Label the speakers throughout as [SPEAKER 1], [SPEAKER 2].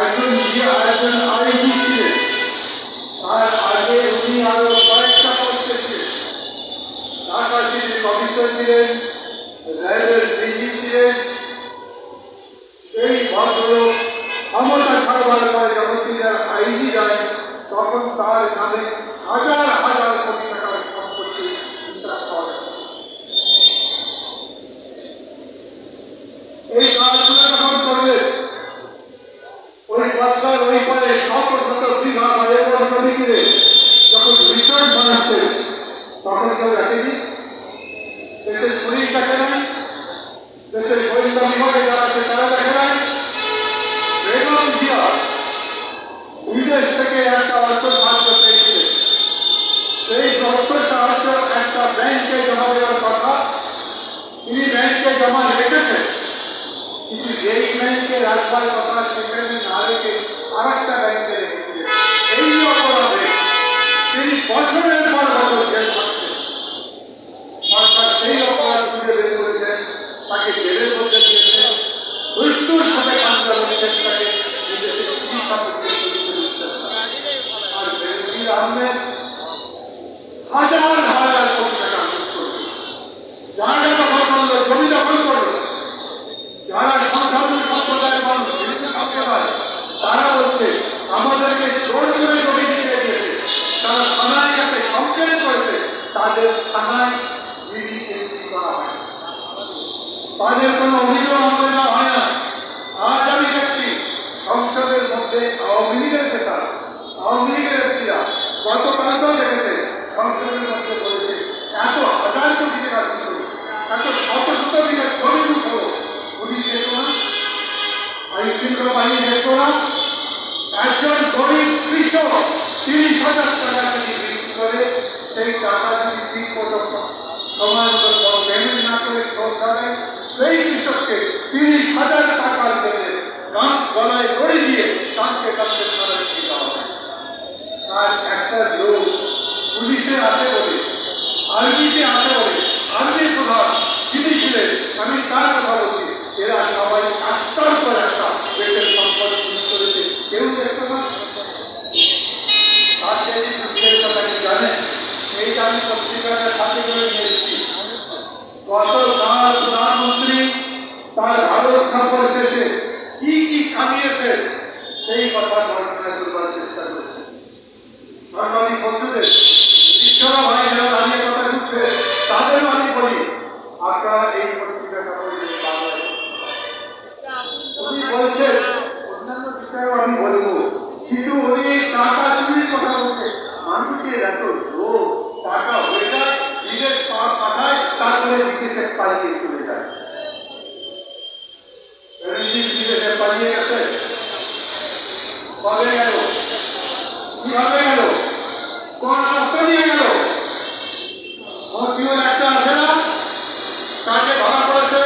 [SPEAKER 1] একজন ইয়ে একজন আইজি ছিলেন আগে উনি আরও কয়েকটা পদে তার ঢাকা সিটি কমিশনার ছিলেন। রেলের ডিজি এই ভদ্রলোক ক্ষমতা ছাড়বার যখন তিনি আইজি যান তখন তার নামে বিদেশ থেকে একটা অর্থ সাহায্য পেয়েছিলেন সেই অর্থ সাহায্য একটা ব্যাংকে জমা দেওয়ার কথা তিনি ব্যাংকে জমা রেখেছেন কিন্তু যেই ব্যাংকে রাখবার কথা সেখানে না রেখে আর একটা ব্যাংকে আহমেদ হাজার হাজার কোটি টাকা জায়গা দখল করল জমি দখল করল যারা সাধারণ সম্প্রদায়ের মানুষ বিভিন্ন সম্প্রদায় তারা বলছে, আমাদেরকে জোর করে জমি দিতে দিয়েছে। তারা থানায় কাছে কমপ্লেন করেছে, তাদের থানায় এন্ট্রি করা তাদের কোনো অভিযোগ আমাদের না হয় না। আজ আমি দেখছি সংসদের মধ্যে আওয়ামী লীগের নেতা, আওয়ামী লীগের ব্যক্তিরা গতকালকেও দেখেছে সংসদের মধ্যে বলেছে এত হাজার কোটি টাকা দিল এত শত শত বিঘা জমি লুট হলো পুলিশ যেত না শৃঙ্খলা বাহিনী যেত না। একজন গরিব কৃষক তিরিশ হাজার টাকা যদি বিক্রি করে, সেই টাকা যদি ঠিক মতো সময় পেমেন্ট না করে সরকারে সেই কৃষককে তিরিশ হাজার টাকার দেবে গলায় বলব টাকা চুরির কথা বলছে। মানুষের এত বিদেশে পালিয়ে গেছে। কবে গেল কীভাবে গেল কোন রাস্তা নিয়ে গেল মন্ত্রীর একটা আছে না তাকে ধরা করেছে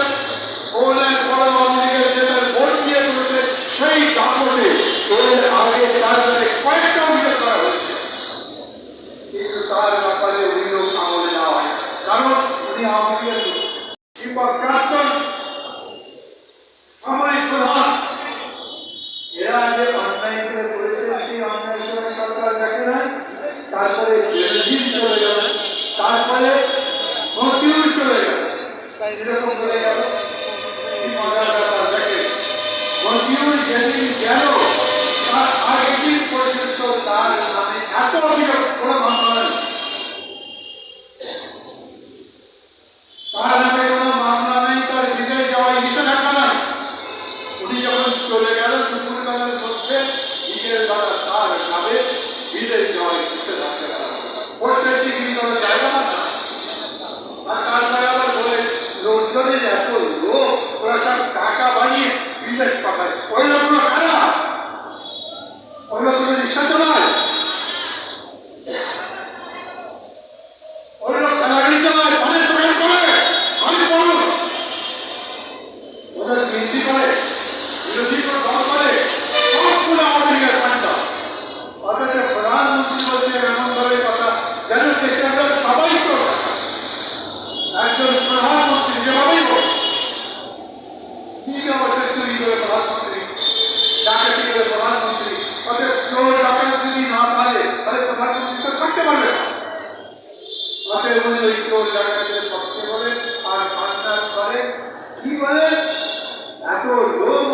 [SPEAKER 1] বললেন বড় আমেরিকার যেটা ভোট দিয়ে তুলেছে সেই দাপটে এর আগে তার সাথে কয়েকটা অভিযোগ করা হয়েছে কিন্তু তার ব্যাপারে অভিযোগ আমলে নেওয়া হয় কারণ উনি আমাকে এরা যে তারপরে বেনজির চলে গেল। তারপরে মন্ত্রীও চলে গেল এরকম করে গেল মজার ব্যাপার দেখে। মন্ত্রীও যেদিন গেল টাকা বানিয়ে বিদেশ পাঠায়। ওই লোক আর পান্ডার করে এত লোক